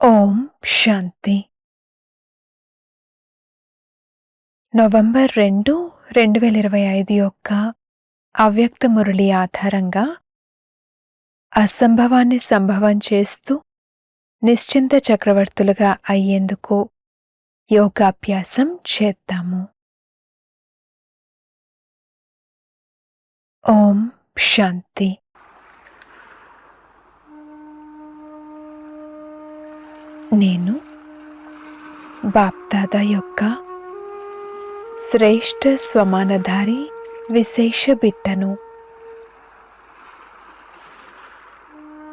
ఓం శాంతి. November రెండు రెండు వేల ఇరవై ఐదు యొక్క అవ్యక్త మురళి ఆధారంగా అసంభవాన్ని సంభవం చేస్తూ నిశ్చింత చక్రవర్తులుగా అయ్యేందుకు యోగాభ్యాసం చేద్దాము. ఓం శాంతి. నేను బాప్దాదా యొక్క శ్రేష్ఠ స్వమానధారి విశేష బిట్టను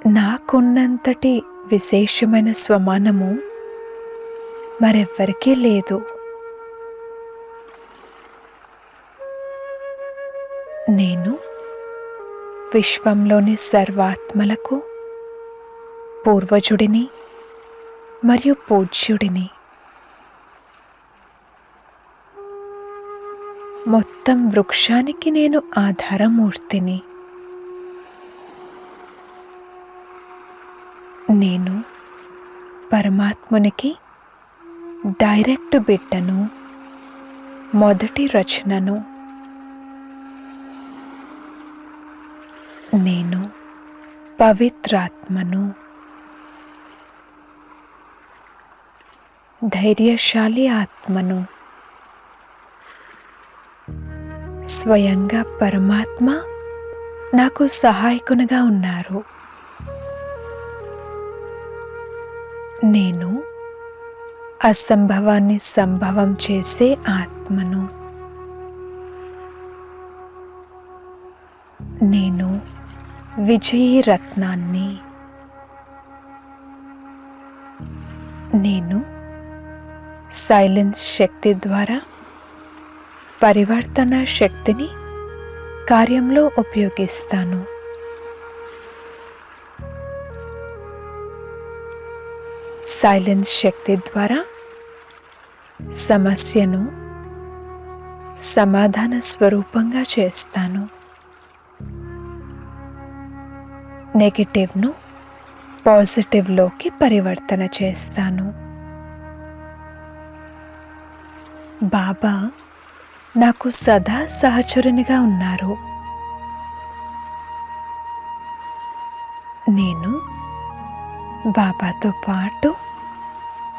నాకున్నంతటి విశేషమైన స్వమానము మరెవ్వరికీ లేదు. నేను విశ్వంలోని సర్వాత్మలకు పూర్వజుడిని మరియు పూజ్యుడిని. మొత్తం వృక్షానికి నేను ఆధారమూర్తిని. నేను పరమాత్మునికి డైరెక్ట్ బిడ్డను మొదటి రచనను. నేను పవిత్రాత్మను. ధైర్యశాలి ఆత్మను. స్వయంగా పరమాత్మ నాకు సహాయకునిగా ఉన్నారు. నేను అసంభవాన్ని సంభవం చేసే ఆత్మను. నేను విజయీ రత్నాన్ని నేను సైలెన్స్ శక్తి ద్వారా పరివర్తన శక్తిని కార్యంలో ఉపయోగిస్తాను. సైలెన్స్ శక్తి ద్వారా సమస్యను సమాధాన స్వరూపంగా చేస్తాను. నెగటివ్ను పాజిటివ్లోకి పరివర్తన చేస్తాను. బాబా నాకు సదా సహచరునిగా ఉన్నారు. నేను బాబాతో పాటు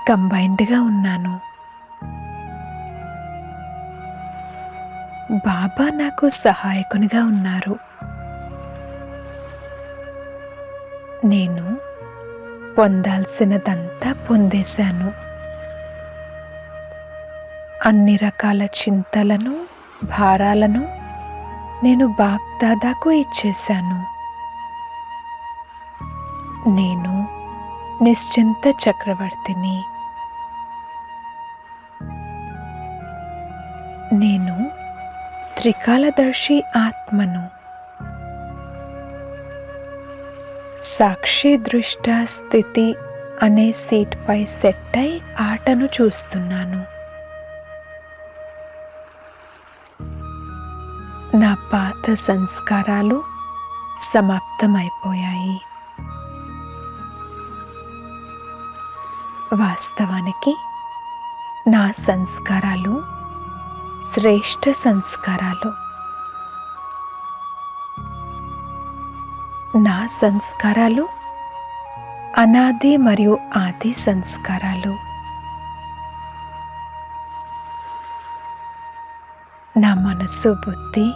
కంబైన్డ్గా ఉన్నాను. బాబా నాకు సహాయకునిగా ఉన్నారు. నేను పొందాల్సినదంతా పొందేశాను. అన్ని రకాల చింతలను భారాలను నేను బాప్దాదాకు ఇచ్చేశాను. నేను నిశ్చింత చక్రవర్తిని. నేను త్రికాలదర్శి ఆత్మను. సాక్షి దృష్ట స్థితి అనే సీట్పై సెట్ అయి ఆటను చూస్తున్నాను. నా పాత సంస్కారాలు సమాప్తమైపోయాయి. వాస్తవానికి నా సంస్కారాలు శ్రేష్ఠ సంస్కారాలు. నా సంస్కారాలు అనాది మరియు ఆది సంస్కారాలు. నా మనసు బుద్ధి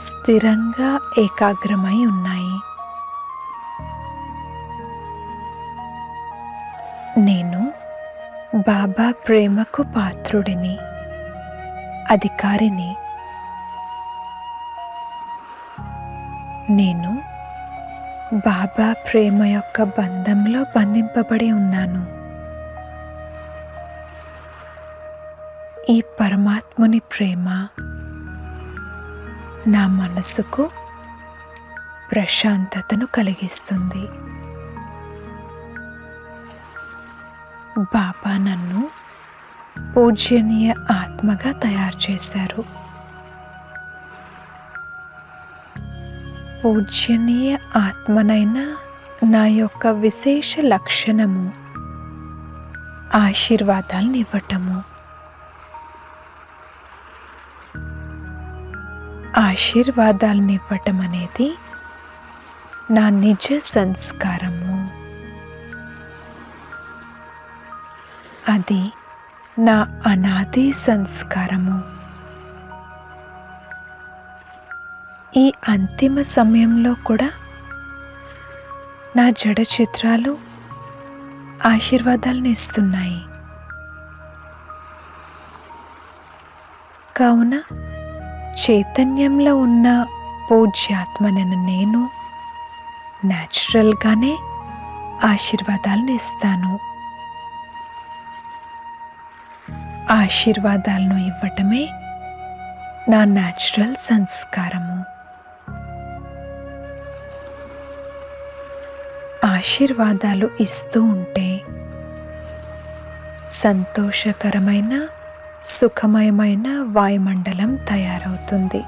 స్థిరంగా ఏకాగ్రమై ఉన్నాయి. నేను బాబా ప్రేమకు పాత్రుడిని అధికారిని. నేను బాబా ప్రేమ యొక్క బంధంలో బంధింపబడి ఉన్నాను. ఈ పరమాత్ముని ప్రేమ నా మనసుకు ప్రశాంతతను కలిగిస్తుంది. బాబా నన్ను పూజ్యనీయ ఆత్మగా తయారు చేశారు. పూజ్యనీయ ఆత్మనైన నా యొక్క విశేష లక్షణము ఆశీర్వాదాలను ఇవ్వటము. ఆశీర్వాదాలను ఇవ్వటం అనేది నా నిజ సంస్కారము. అది నా అనాది సంస్కారము. ఈ అంతిమ సమయంలో కూడా నా జడ చిత్రాలు ఆశీర్వాదాలను ఇస్తున్నాయి కావున చైతన్యంలో ఉన్న పూజ్యాత్మనైన నేను న్యాచురల్గానే ఆశీర్వాదాలను ఇస్తాను. ఆశీర్వాదాలను ఇవ్వటమే నా న్యాచురల్ సంస్కారము. ఆశీర్వాదాలు ఇస్తూ ఉంటే సంతోషకరమైన సుఖమయమైన వాయుమండలం తయారవుతుంది.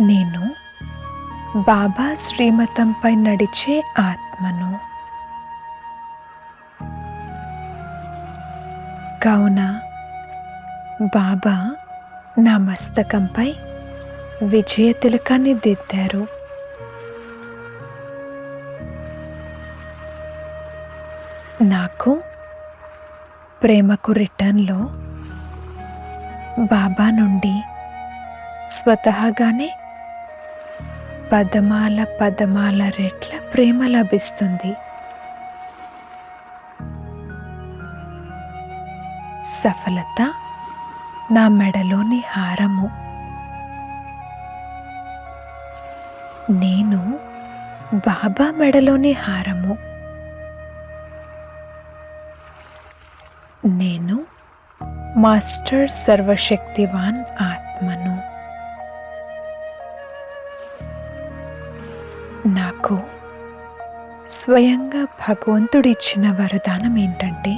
నేను బాబా శ్రీమతంపై నడిచే ఆత్మను. కావున బాబా నా మస్తకంపై విజయ తిలకాన్ని దిద్దారు. నాకు ప్రేమకు రిటర్న్లో బాబా నుండి స్వతహాగానే పదమాల పదమాల రెట్ల ప్రేమ లభిస్తుంది. సఫలత నా మెడలోని హారము. నేను బాబా మెడలోని హారము. నేను మాస్టర్ సర్వశక్తివాన్ ఆత్మను. నాకు స్వయంగా భగవంతుడిచ్చిన వరదానం ఏంటంటే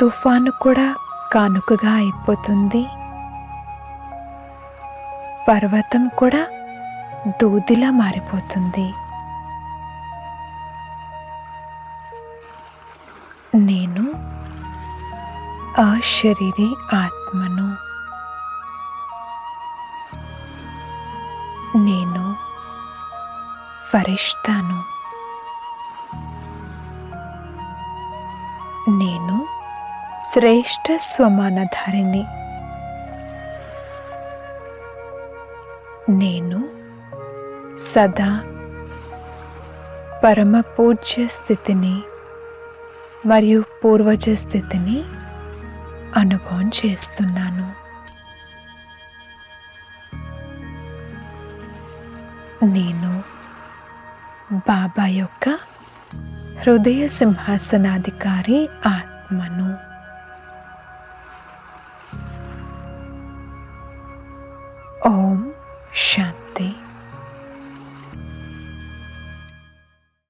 తుఫాను కూడా కానుకగా అయిపోతుంది. పర్వతం కూడా దూదిలా మారిపోతుంది. అశరీరి ఆత్మను. నేను ఫరిష్తాను. నేను శ్రేష్ఠ స్వమానధారిని నేను సదా పరమ పూజ్య స్థితిని మరియు పూర్వజ స్థితిని అనుభవం చేస్తున్నాను. నేను బాబా యొక్క హృదయ సింహాసనాధికారి ఆత్మను.